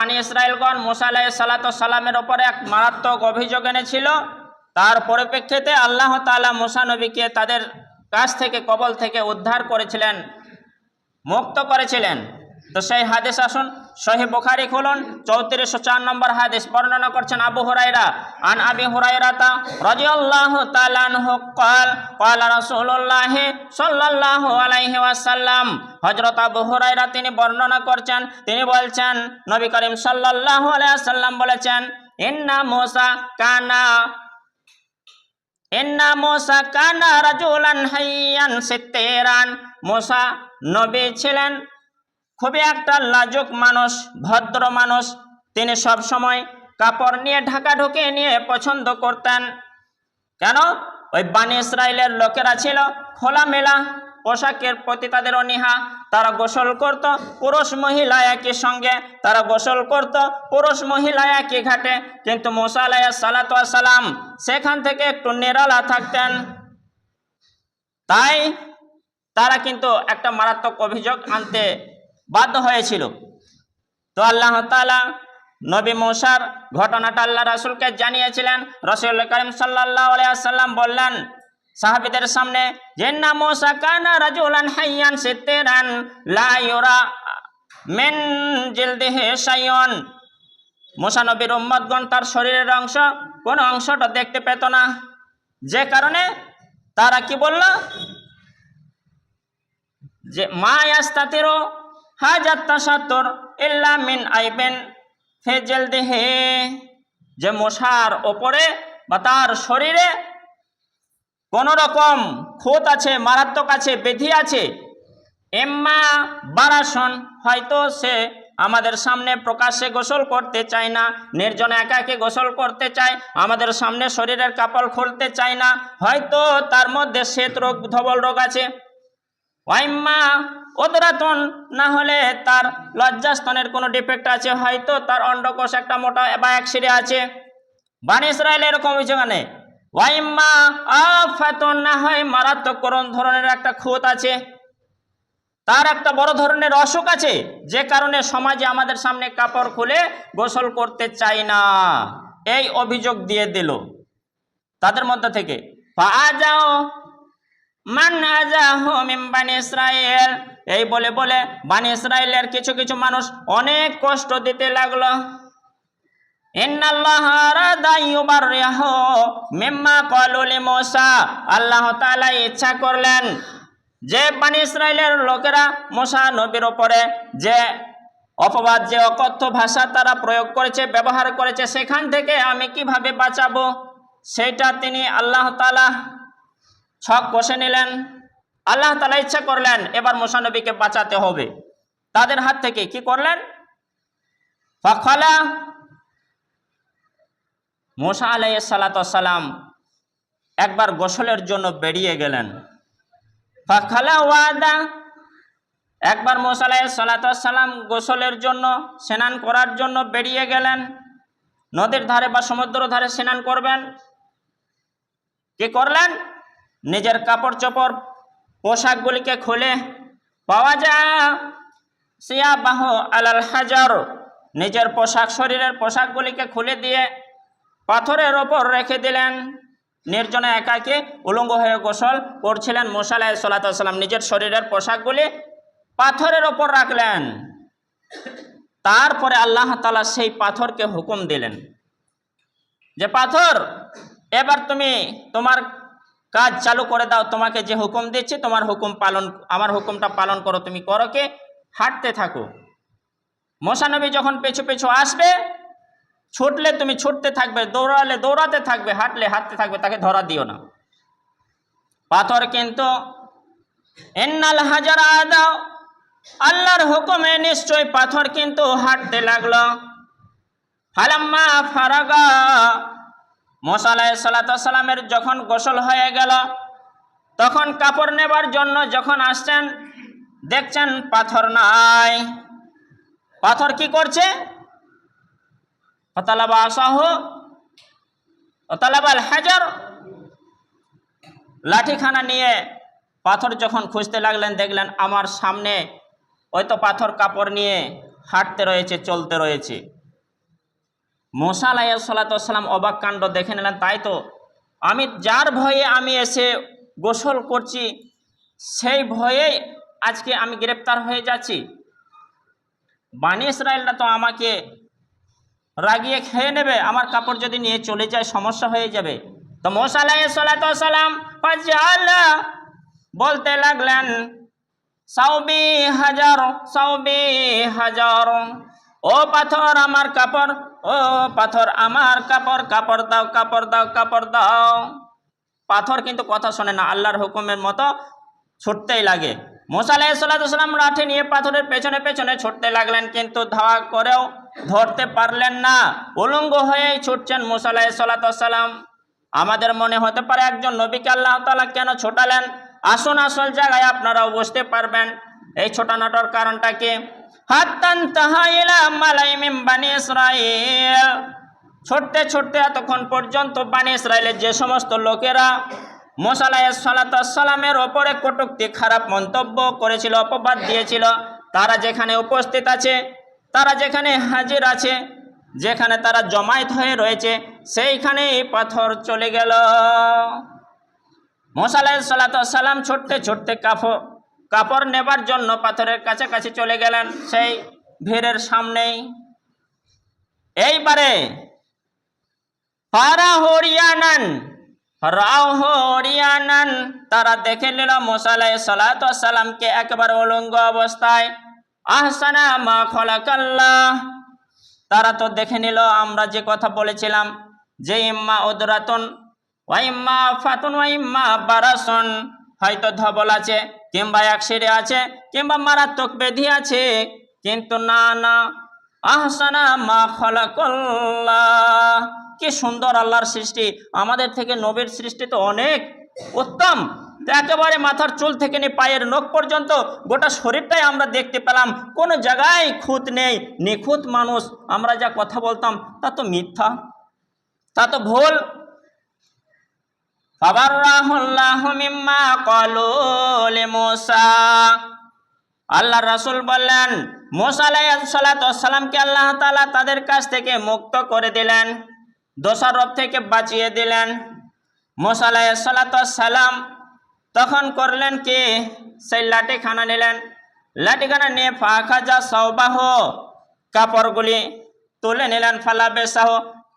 পানি ইসরায়েলগণ মোসা আলাহ সালাত সালামের ওপরে এক মারাত্মক অভিযোগ এনেছিল। তার পরিপ্রেক্ষিতে আল্লাহ তালা মোসা নবীকে তাদের কাছ থেকে কবল থেকে উদ্ধার করেছিলেন, মুক্ত করেছিলেন। তো সেই হাদিস আসুন সহি বুখারি খুলুন চৌত্রিশশো চার নম্বর হাদিস বর্ণনা করছেন আবু হুরাইরা আন আবি হুরাইরাতা রাদিয়াল্লাহু তাআলা আনহু قال قال رسول الله সাল্লাল্লাহু আলাইহি ওয়াসাল্লাম হযরত আবু হুরাইরা তিনি বর্ণনা করছেন তিনি বলছেন নবী করিম সাল্লাল্লাহু আলাইহি ওয়াসাল্লাম বলেছেন ইন্না মুসা কানা ইন্না মোসা কানা রাজুলান হাইয়ান সিত্তেরান মোসা নবী ছিলেন খুবই একটা লাজুক মানুষ, ভদ্র মানুষ। তিনি সব সময় কাপড় নিয়ে ঢাকা ঢুকে নিয়ে পছন্দ করতেন। কেন? ওই বানি ইসরায়েলের লোকেরা ছিল খোলামেলা, পোশাকের প্রতি তাদের অনীহা। তারা গোসল করত, পুরুষ মহিলা একই সঙ্গে। তারা গোসল করত, পুরুষ মহিলা একই ঘাটে। কিন্তু মোসা আলাইয়া সালাত সালাম সেখান থেকে একটু নিরালা থাকতেন। তাই তারা কিন্তু একটা মারাত্মক অভিযোগ আনতে বাধ্য হয়েছিল। তো আল্লাহ তাআলা নবী মৌসার ঘটনাটা আল্লাহ রাসুলকে জানিয়েছিলেন। রসুল করিম সাল্লাহ আলাইসাল্লাম বললেন, সাহাবিদের সামনে জেন্না মোসা কানা রাজুলান হাইয়ান সিত্তেরান, লা ইউরা মিন জিলদিহি শাইয়ন মোসা নবীর উম্মতগণ তার শরীরের অংশ, কোন অংশটা দেখতে পেত না। যে কারণে তারা কি বলল, যে মা ইয়াস্তাতিরু হাজাত তাসাত্তুর ইল্লা মিন আইবেন ফেজেল দেহে। যে মশার ওপরে বা তার শরীরে কোন রকম খুঁত আছে, মারাত্মক আছে, বেধি আছে, এম্মা বারাসন, হয়তো সে আমাদের সামনে প্রকাশ্যে গোসল করতে চায় না, নির্জনে একাকে গোসল করতে চায়, আমাদের সামনে শরীরের কাপড় খুলতে চায় না, হয়তো তার মধ্যে শ্বেত রোগ, ধবল রোগ আছে। ওয়াইম্মা ওদরাতন না হলে তার লজ্জাস্তনের কোনো ডিফেক্ট আছে, হয়তো তার অন্ডকোষ একটা মোটা বা এক সিরে আছে। বান ইসরায়েল এরকম অভিযোগ নেই ওয়াইম্মা আফাতন, না হয় মারাত্মক কোন ধরনের একটা খুঁত আছে। তার একটা বড় ধরনের অসুখ আছে, যে কারণে সমাজে আমাদের সামনে কাপড় খুলে গোসল করতে চাই না। এই অভিযোগ দিয়ে দিল। তাদের মধ্যে থেকে পা যাও মান আজাহ মিন বানি ইসরায়েল। এই বলে বলে বানি ইসরায়েলের কিছু কিছু মানুষ অনেক কষ্ট দিতে লাগল। আল্লাহ ইচ্ছা করলেন যে বানি ইসরায়েলের লোকেরা মুসা নবীর ওপরে যে অপবাদ, যে অকথ্য ভাষা তারা প্রয়োগ করেছে, ব্যবহার করেছে, সেখান থেকে আমি কীভাবে বাঁচাবো? সেটা তিনি আল্লাহ তাআলা ছক কষে নিলেন। আল্লাহ তালা ইচ্ছা করলেন এবার মোসানবীকে বাঁচাতে হবে। তাদের হাত থেকে কি করলেন? ফখলা মোসা আলাই সালাতাম একবার গোসলের জন্য বেরিয়ে গেলেন। ফখলা ওয়াদা একবার মোসা আলাই সালাতাম গোসলের জন্য স্নান করার জন্য বেরিয়ে গেলেন। নদীর ধারে বা সমুদ্র ধারে স্নান করবেন। কি করলেন? নিজের কাপড় চোপড় পোশাকগুলিকে খুলে পাওয়া যায়। সিয়া বাহ আলাল হাজার। নিজের পোশাক, শরীরের পোশাকগুলিকে খুলে দিয়ে পাথরের ওপর রেখে দিলেন। নির্জনে একাকে উলঙ্গ হয়ে গোসল করছিলেন মোসালাই সাল্লাম নিজের শরীরের পোশাকগুলি পাথরের ওপর রাখলেন। তারপরে আল্লাহ তালা সেই পাথরকে হুকুম দিলেন যে, পাথর, এবার তুমি তোমার কাজ চালু করে দাও, তোমাকে যে হুকুম দিচ্ছি, তোমার হুকুম পালন, আমার হুকুমটা পালন করো, তুমি করো কে? হাঁটতে থাকো। মশানবী যখন পেছু পেছু আসবে, ছুটলে তুমি ছুটতে থাকবে, দৌড়ালে দৌড়াতে থাকবে, হাঁটলে হাঁটতে থাকবে, তাকে ধরা দিও না। পাথর কিন্তু এন্নাল হাজার আদাও আল্লাহর হুকুমে নিশ্চয় পাথর কিন্তু হাঁটতে লাগল। ফালাম্মা ফারাগা মোসালাই সালাতামের যখন গোসল হয়ে গেল, তখন কাপড় নেবার জন্য যখন আসছেন, দেখছেন পাথর নাই। পাথর কি করছে? অতালাবা আসাহ অতালাবাল হাজার লাঠিখানা নিয়ে পাথর যখন খুঁজতে লাগলেন, দেখলেন আমার সামনে ওই তো পাথর কাপড় নিয়ে হাঁটতে রয়েছে, চলতে রয়েছে। মোসা আলাইসাল্লাম অবাক কাণ্ড দেখে নিলেন, তাই তো? আমি যার ভয়ে আমি এসে গোসল করছি, সেই ভয়ে আজকে আমি গ্রেপ্তার হয়ে যাচ্ছি। বানি ইসরায়েলরা তো আমাকে রাগিয়ে খেয়ে নেবে, আমার কাপড় যদি নিয়ে চলে যায়, সমস্যা হয়ে যাবে। তো মোসা আলাইসাল্লাম বলতে লাগলেন, সাউবি হাজার সাউবি হাজার, ও পাথর আমার কাপড় ও পাথর আমার কাপড় কাপড় দাও কাপড় দাও কাপড় দাও। পাথর কিন্তু কথা শোনে না, আল্লাহর হুকুমের মতো ছুটতেই লাগে। মোসা আলাইসাল্লাম লাঠি নিয়ে পাথরের পেছনে পেছনে ছুটতে লাগলেন, কিন্তু ধাওয়া করেও ধরতে পারলেন না। উলঙ্গ হয়েই ছুটছেন মোসা আলাইসাল্লাম আমাদের মনে হতে পারে একজন নবীকে আল্লাহ তালা কেন ছোটালেন? আসুন আসল জায়গায় আপনারাও বুঝতে পারবেন। এই ছোটানোটার কারণটা কি? হাত্তান তাহাইলা মালাই মিম বানি ইসরাইল। ছুটতে ছুটতে এতক্ষণ পর্যন্ত বানি ইসরায়েলের যে সমস্ত লোকেরা মোসালাই সালাতামের ওপরে কটুক্তি, খারাপ মন্তব্য করেছিল, অপবাদ দিয়েছিল, তারা যেখানে উপস্থিত আছে, তারা যেখানে হাজির আছে, যেখানে তারা জমায়েত হয়ে রয়েছে সেইখানে এই পাথর চলে গেল। মোসালাই সালাতাম ছুটতে ছুটতে কাপড় কাপড় নেবার জন্য পাথরের কাছাকাছি চলে গেলেন সেই ভিড়ের সামনেই। এইবারে হরিয়ানান, রাও তারা দেখে নিল মোসালাই সালাত সালামকে একেবারে উলঙ্গ অবস্থায়। আহসানা মা খলাকাল্লাহ, তারা তো দেখে নিল আমরা যে কথা বলেছিলাম যে ইম্মা উদরাতন ওয়াইম্মা ফাতুন ওয়াইম্মা বারাসন, হয়তো ধবল আছে। কিংবা একসিরে আছে, কিংবা মারাত্মক বেধি আছে, কিন্তু না না। আহসানা মা খলাকাল্লাহ। কি সুন্দর আল্লাহর সৃষ্টি। আমাদের থেকে নবীর সৃষ্টি তো অনেক উত্তম। একেবারে মাথার চুল থেকে নিয়ে পায়ের নখ পর্যন্ত গোটা শরীরটাই আমরা দেখতে পেলাম। কোনো জায়গায় খুঁত নেই, নিখুঁত মানুষ। আমরা যা কথা বলতাম, তা তো মিথ্যা। তা তো ভুল। আল্লাহ রাসুল বললেন মোসালামকে আল্লাহ তালা তাদের কাছ থেকে মুক্ত করে দিলেন, দোষারোপ থেকে বাঁচিয়ে দিলেন। সালাম তখন করলেন কি? সেই লাঠিখানা নিলেন। লাঠিখানা নিয়ে ফাঁকা যা সৌবাহ কাপড়গুলি তুলে নিলেন, ফালা বেসাহ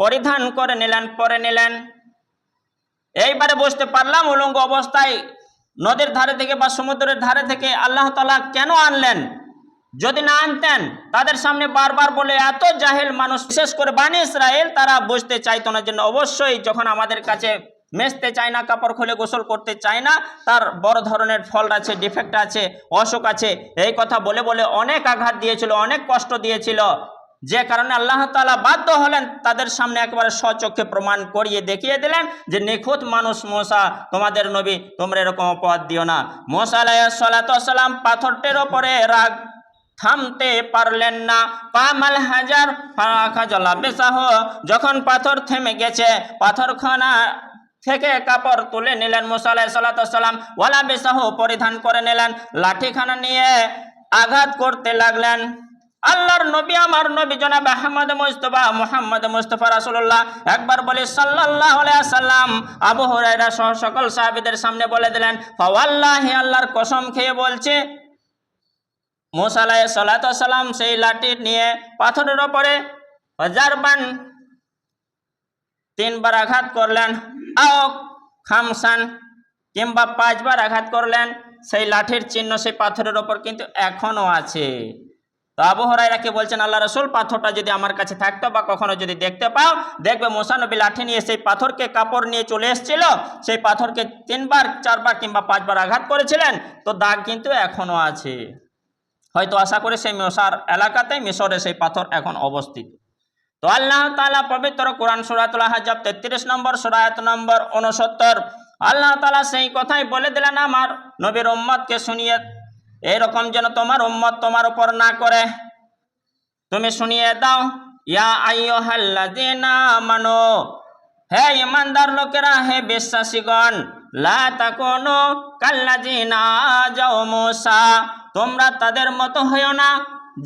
পরিধান করে নিলেন, পরে নিলেন। এইবারে বুঝতে পারলাম, উলঙ্গ অবস্থায় নদীর ধারে থেকে বা সমুদ্রের ধারে থেকে আল্লাহ তালা কেন আনলেন? যদি না আনতেন, তাদের সামনে বারবার বলে এত জাহেল মানুষ, বিশেষ করে বানি ইসরায়েল, তারা বুঝতে চাইতো না। জন্য অবশ্যই যখন আমাদের কাছে মেসতে চায় না, কাপড় খুলে গোসল করতে চায় না, তার বড় ধরনের ফল আছে ডিফেক্ট আছে, অসুখ আছে, এই কথা বলে বলে অনেক আঘাত দিয়েছিল, অনেক কষ্ট দিয়েছিল। যে কারণে আল্লাহ তালা বাধ্য হলেন তাদের সামনে একবারে স্বচক্ষে প্রমাণ করিয়ে দেখিয়ে দিলেন যে নিখুঁত মানুষ মশা তোমাদের নবী, তোমরা এরকম অপবাদ দিও না। মোসা আলাইসালাম পাথরটির ওপরে রাগ থামতে পারলেন না। পামাল হাজার ফাঁকা জলা বেসাহ, যখন পাথর থেমে গেছে, পাথরখানা থেকে কাপড় তুলে নিলেন মোসালাই সাল্লাম ওয়ালা বেসাহ পরিধান করে নিলেন, লাঠিখানা নিয়ে আঘাত করতে লাগলেন। আল্লাহর নবী, আমার নবী জনাব আহমদ মুস্তফা, মুহাম্মদ মুস্তফা রাসূলুল্লাহ একবার বলে আলাইহি সাল্লাম আবু হুরায়রা সহ সকল সাহাবীদের সামনে বলে দিলেন, ফাওয়াল্লাহি আল্লাহর কসম খেয়ে বলছে, মুসা আলাইহিস সালাতু সালাম সেই লাঠি নিয়ে পাথরের ওপরে হাজারবান তিনবার আঘাত করলেন, আও খামসান কিংবা পাঁচবার আঘাত করলেন, সেই লাঠির চিহ্ন সেই পাথরের ওপর কিন্তু এখনও আছে। তো আবু হরাইরাকে বলছেন, আল্লাহ রসুল, পাথরটা যদি আমার কাছে থাকতো বা কখনো যদি দেখতে পাও, দেখবে মোসানবী লাঠি নিয়ে সেই পাথরকে কাপড় নিয়ে চলে এসেছিল, সেই পাথরকে তিনবার, চারবার কিংবা পাঁচবার আঘাত করেছিলেন, তো দাগ কিন্তু এখনও আছে। হয়তো আশা করে সেই মশার এলাকাতে মিশরে সেই পাথর এখন অবস্থিত। তো আল্লাহ তালা পবিত্র কোরআন সুরাতুল হাজাব তেত্রিশ নম্বর সুরায়ত নম্বর উনসত্তর, আল্লাহ তালা সেই কথাই বলে দিলেন আমার নবীর উম্মতকে শুনিয়ে এইরকম যেন তোমার উম্মত তোমার উপর না করে। তুমি শুনিয়ে দাও, ইয়া আইয়ো হাল্লাদিনা মানো হে ইমানদার লোকেরা, হে বিশ্বাসীগণ, লা তাকুনু কাল্লাজিনা যাও মুসা, তোমরা তাদের মতো হইও না,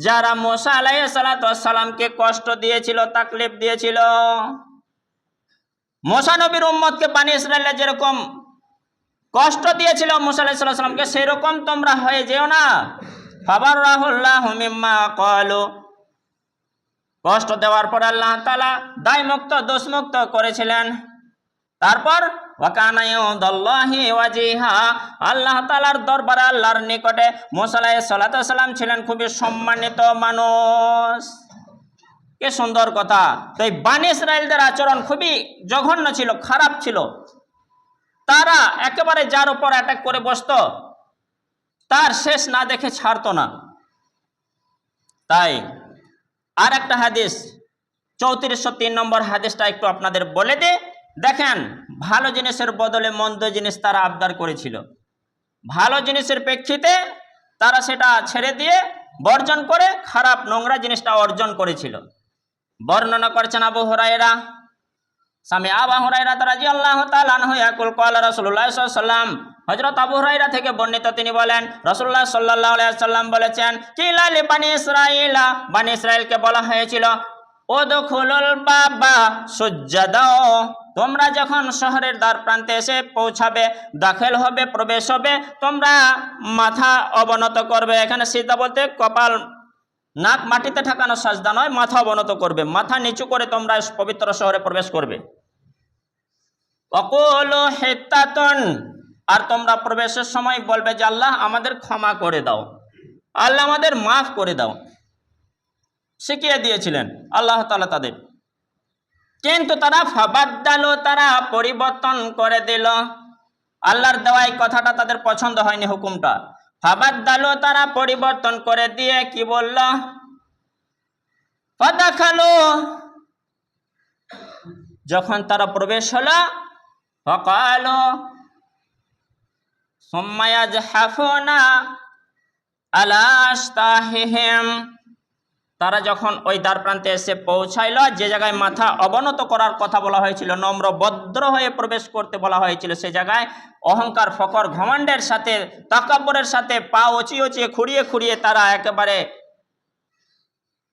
যারা মোসা আলাই সালাতামকে কষ্ট দিয়েছিল, তাকলিফ দিয়েছিল। মোসা নবীর উম্মতকে পানি ইসরায়েলে যেরকম কষ্ট দিয়েছিল মোসা আলাই সাল্লামকে সেরকম তোমরা হয়ে যেও না। ফাবার রাহুল্লাহ মিম্মা কলু কষ্ট দেওয়ার পর আল্লাহ তালা দায় মুক্ত দোষমুক্ত করেছিলেন। তারপর আল্লাহ তালার দরবারে আল্লাহর নিকটে মোসালাই সালাম ছিলেন খুবই সম্মানিত মানুষ। কে সুন্দর কথা। তো এই বানি ইসরায়েলদের আচরণ খুবই জঘন্য ছিল, খারাপ ছিল। তারা একেবারে যার উপর অ্যাটাক করে বসতো, তার শেষ না দেখে ছাড়তো না। তাই আর একটা হাদিস চৌত্রিশশো তিন নম্বর হাদিসটা একটু আপনাদের বলে দে। দেখেন, ভালো জিনিসের বদলে মন্দ জিনিস তারা আবদার করেছিল। ভালো জিনিসের প্রেক্ষিতে তারা সেটা ছেড়ে দিয়ে বর্জন করে খারাপ নোংরা জিনিসটা অর্জন করেছিল। বর্ণনা করছেন আবু হরাইরা স্বামী আবা হুরাইরা রাজি আল্লাহ তালানহু ইয়াকুল কাল রাসূলুল্লাহ সাল্লাম হযরত আবু হুরাইরা থেকে বর্ণিত তিনি বলেন রসুল্লাহ আলাইহি সাল্লাম বলেছেন কিলা লি বানি ইসরাঈলা? বানি ইসরাইলকে বলা হয়েছিল ও ওদখুলুল বাবা সুজ্জাদাও তোমরা যখন শহরের দ্বার প্রান্তে এসে পৌঁছাবে, দাখিল হবে, প্রবেশ হবে, তোমরা মাথা অবনত করবে। এখানে সিজদা বলতে কপাল, নাক মাটিতে ঠেকানো সাজদা নয়, মাথা অবনত করবে। মাথা নিচু করে তোমরা পবিত্র শহরে প্রবেশ করবে। অকল হেতাতন। আর তোমরা প্রবেশের সময় বলবে যে আল্লাহ আমাদের ক্ষমা করে দাও। আল্লাহ আমাদের মাফ করে দাও। শিখিয়ে দিয়েছিলেন আল্লাহ তালা তাদের। কিন্তু তারা ফাবাদ্দালো, তারা পরিবর্তন করে দিল। আল্লাহর দেওয়াই কথাটা তাদের পছন্দ হয়নি হুকুমটা। ফাবাদ্দালো, তারা পরিবর্তন করে দিয়ে কি বলল? ফাদাখালো। যখন তারা প্রবেশ হলো ফকালো সোম্মায়াজ হাফনা আলাস্তাহিহিম তারা যখন ওই দ্বার প্রান্তে এসে পৌঁছাইল, যে জায়গায় মাথা অবনত করার কথা বলা হয়েছিল, নম্র ভদ্র হয়ে প্রবেশ করতে বলা হয়েছিল, সে জায়গায় অহংকার, ফকর, ঘমণ্ডের সাথে, তাকাব্বরের সাথে পা ওচিয়ে ওচিয়ে খুঁড়িয়ে খুঁড়িয়ে তারা একেবারে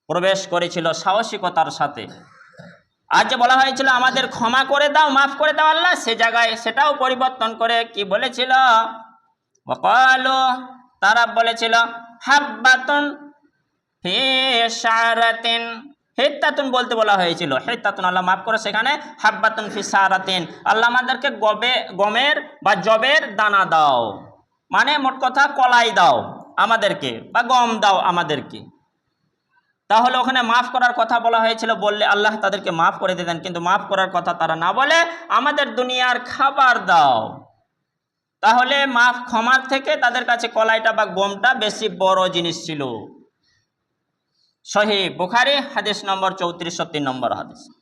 প্রবেশ করেছিল সাহসিকতার সাথে। আর যে বলা হয়েছিল, আমাদের ক্ষমা করে দাও, মাফ করে দাও আল্লাহ, সে জায়গায় সেটাও পরিবর্তন করে কি বলেছিল? বকালো তারা বলেছিল, হাব্বাতুন হে সারাতিন হেত্তাতুন বলতে বলা হয়েছিল, হেত্তাতুন আল্লাহ মাফ করে সেখানে, হাব্বাতুন ফি সারাতিন আল্লাহ আমাদেরকে গবে, গমের বা জবের দানা দাও মানে মোট কথা কলাই দাও আমাদেরকে বা গম দাও আমাদেরকে। তাহলে ওখানে মাফ করার কথা বলা হয়েছিল, বললে আল্লাহ তাদেরকে মাফ করে দিতেন কিন্তু মাফ করার কথা তারা না বলে, আমাদের দুনিয়ার খাবার দাও। তাহলে মাফ ক্ষমার থেকে তাদের কাছে কলাইটা বা গমটা বেশি বড় জিনিস ছিল। সহি বুখারি, হাদিস নম্বর চৌত্রিশ তিন নম্বর হাদিস।